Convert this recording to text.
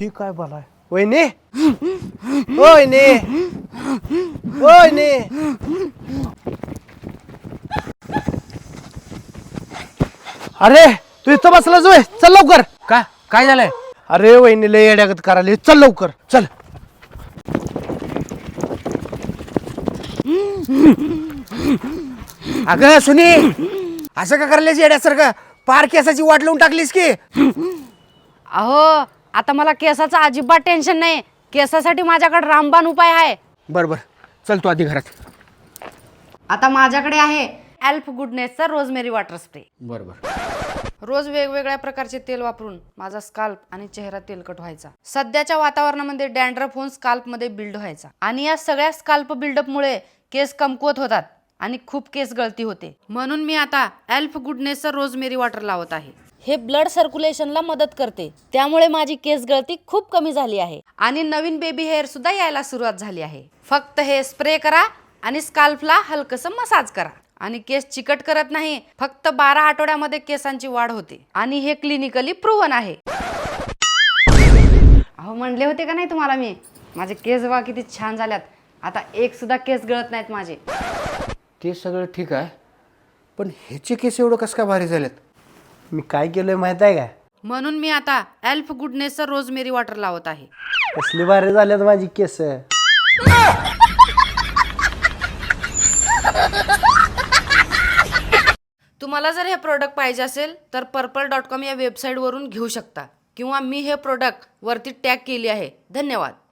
ही काय बोलाय? वहिनी? वहिनी? वहिनी? अरे तू इथं बसलाच वय चल लवकर. का काय झालंय? अरे वहिनी लय येड्यागत करायला. चल लवकर. चल. अगं सुनी. असं का करलेस येड्यासारखं? पार केसाची वाट लावून टाकलीस की? अहो आता मला केसाचं अजिबात टेन्शन नाही. केसासाठी माझ्याकडे रामबाण उपाय आहे. बर बर. चल तू आधी घरात. आता माझ्याकडे आहे एल्फ गुडनेसचा रोजमेरी वॉटर स्प्रे बर बर. रोज वेगवेगळ्या प्रकारचे तेल वापरून माझा स्काल्प आणि चेहरा तेलकट व्हायचा. सध्याच्या वातावरणामध्ये डॅन्ड्रफ होऊन स्काल्पमध्ये बिल्ड व्हायचा. आणि या सगळ्या स्काल्प बिल्डअपमुळे केस कमकुवत होतात. आणि खूप केस गळती होते. म्हणून मी आता एल्फ गुडनेसचा रोजमेरी वॉटर लावत आहे. हे ब्लड सर्क्युलेशनला मदत करते. त्यामुळे माझी केस गळती खूप कमी झाली आहे. आणि नवीन बेबी हेअर सुद्धा यायला सुरुवात झाली आहे. फक्त हे स्प्रे करा आणि स्काल्फला हलकसं मसाज करा. आणि केस चिकट करत नाही फक्त बारा आठवड्यामध्ये केसांची वाढ होते. आणि हे क्लिनिकली प्रूव्हन आहे. अहो म्हणले होते का नाही तुम्हाला मी? माझे केस बघा किती छान झाल्यात. आता एक सुद्धा केस गळत नाहीत माझे. ते सगळं ठीक आहे. पण ह्याचे केस एवढं कसं काय भारी झालेत? मी काय केलंय माहीत आहे का? म्हणून मी आता एल्फ गुडनेसचं रोजमेरी वॉटर लावत आहे. कसली भारी झाल्यात माझी केस. तुम्हाला जर हे प्रोडक्ट पाहिजे असेल तर पर्पल डॉट कॉम या वेबसाईटवरून घेऊ शकता. किंवा मी हे प्रोडक्ट वरती टॅग केली आहे. धन्यवाद.